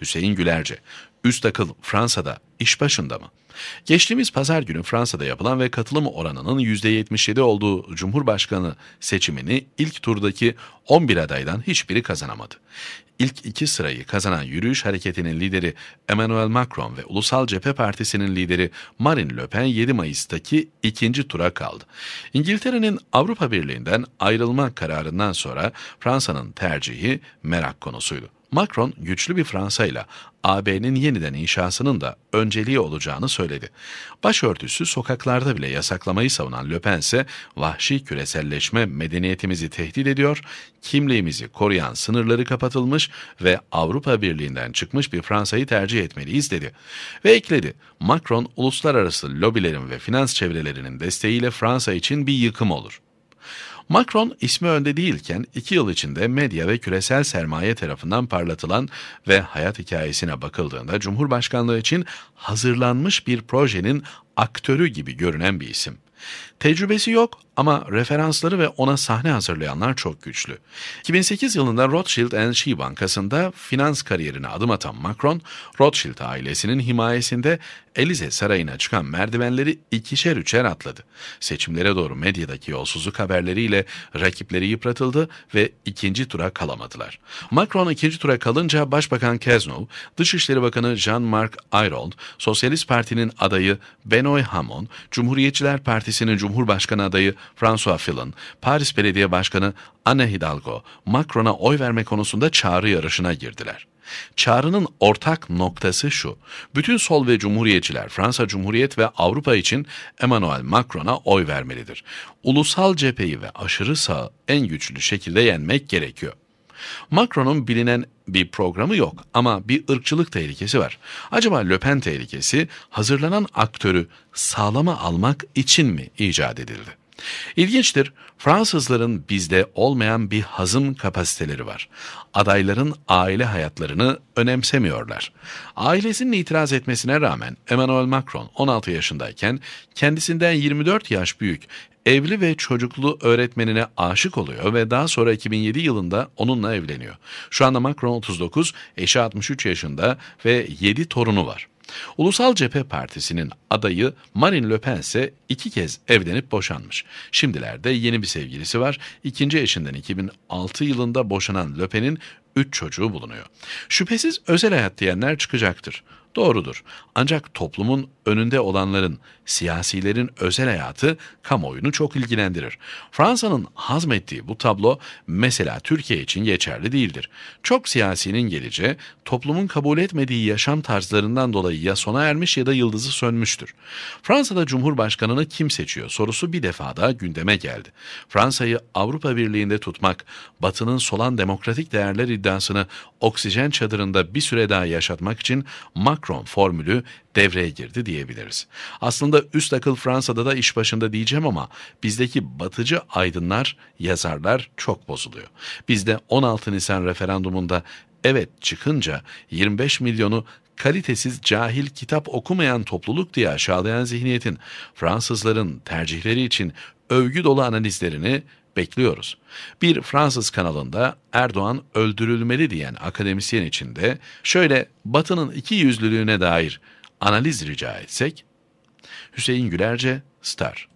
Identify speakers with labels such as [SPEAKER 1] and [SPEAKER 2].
[SPEAKER 1] Hüseyin Gülerce, üst akıl Fransa'da iş başında mı? Geçtiğimiz pazar günü Fransa'da yapılan ve katılım oranının %77 olduğu Cumhurbaşkanı seçimini ilk turdaki 11 adaydan hiçbiri kazanamadı. İlk iki sırayı kazanan yürüyüş hareketinin lideri Emmanuel Macron ve Ulusal Cephe Partisi'nin lideri Marine Le Pen 7 Mayıs'taki ikinci tura kaldı. İngiltere'nin Avrupa Birliği'nden ayrılma kararından sonra Fransa'nın tercihi merak konusuydu. Macron güçlü bir Fransa ile AB'nin yeniden inşasının da önceliği olacağını söyledi. Başörtüsü sokaklarda bile yasaklamayı savunan Le Pen ise vahşi küreselleşme medeniyetimizi tehdit ediyor, kimliğimizi koruyan sınırları kapatılmış ve Avrupa Birliği'nden çıkmış bir Fransa'yı tercih etmeliyiz dedi. Ve ekledi, Macron uluslararası lobilerin ve finans çevrelerinin desteğiyle Fransa için bir yıkım olur. Macron ismi önde değilken iki yıl içinde medya ve küresel sermaye tarafından parlatılan ve hayat hikayesine bakıldığında Cumhurbaşkanlığı için hazırlanmış bir projenin aktörü gibi görünen bir isim. Tecrübesi yok ama referansları ve ona sahne hazırlayanlar çok güçlü. 2008 yılında Rothschild She Bankası'nda finans kariyerine adım atan Macron, Rothschild ailesinin himayesinde Elize Sarayı'na çıkan merdivenleri ikişer üçer atladı. Seçimlere doğru medyadaki yolsuzluk haberleriyle rakipleri yıpratıldı ve ikinci tura kalamadılar. Macron ikinci tura kalınca Başbakan Cazeneuve, Dışişleri Bakanı Jean-Marc Ayrault, Sosyalist Parti'nin adayı Benoît Hamon, Cumhuriyetçiler Partisi'nin Cumhurbaşkanı adayı François Fillon, Paris Belediye Başkanı Anne Hidalgo, Macron'a oy verme konusunda çağrı yarışına girdiler. Çağrının ortak noktası şu. Bütün sol ve cumhuriyetçiler Fransa Cumhuriyet ve Avrupa için Emmanuel Macron'a oy vermelidir. Ulusal cepheyi ve aşırı sağ en güçlü şekilde yenmek gerekiyor. Macron'un bilinen bir programı yok ama bir ırkçılık tehlikesi var. Acaba Le Pen tehlikesi hazırlanan aktörü sağlama almak için mi icat edildi? İlginçtir, Fransızların bizde olmayan bir hazım kapasiteleri var. Adayların aile hayatlarını önemsemiyorlar. Ailesinin itiraz etmesine rağmen Emmanuel Macron 16 yaşındayken kendisinden 24 yaş büyük evli ve çocuklu öğretmenine aşık oluyor ve daha sonra 2007 yılında onunla evleniyor. Şu anda Macron 39, eşi 63 yaşında ve 7 torunu var. Ulusal Cephe Partisi'nin adayı Marine Le Pen ise iki kez evlenip boşanmış. Şimdilerde yeni bir sevgilisi var. İkinci eşinden 2006 yılında boşanan Le Pen'in üç çocuğu bulunuyor. Şüphesiz özel hayat diyenler çıkacaktır. Doğrudur. Ancak toplumun önünde olanların, siyasilerin özel hayatı kamuoyunu çok ilgilendirir. Fransa'nın hazmettiği bu tablo mesela Türkiye için geçerli değildir. Çok siyasinin geleceği toplumun kabul etmediği yaşam tarzlarından dolayı ya sona ermiş ya da yıldızı sönmüştür. Fransa'da Cumhurbaşkanını kim seçiyor sorusu bir defa daha gündeme geldi. Fransa'yı Avrupa Birliği'nde tutmak, Batı'nın solan demokratik değerler iddiasını oksijen çadırında bir süre daha yaşatmak için Macron formülü devreye girdi diyebiliriz. Aslında üst akıl Fransa'da da iş başında diyeceğim ama bizdeki batıcı aydınlar, yazarlar çok bozuluyor. Bizde 16 Nisan referandumunda evet çıkınca 25 milyonu kalitesiz, cahil, kitap okumayan topluluk diye aşağılayan zihniyetin Fransızların tercihleri için övgü dolu analizlerini bekliyoruz. Bir Fransız kanalında Erdoğan öldürülmeli diyen akademisyen için de şöyle Batı'nın iki yüzlülüğüne dair analiz rica etsek, Hüseyin Gülerce, Star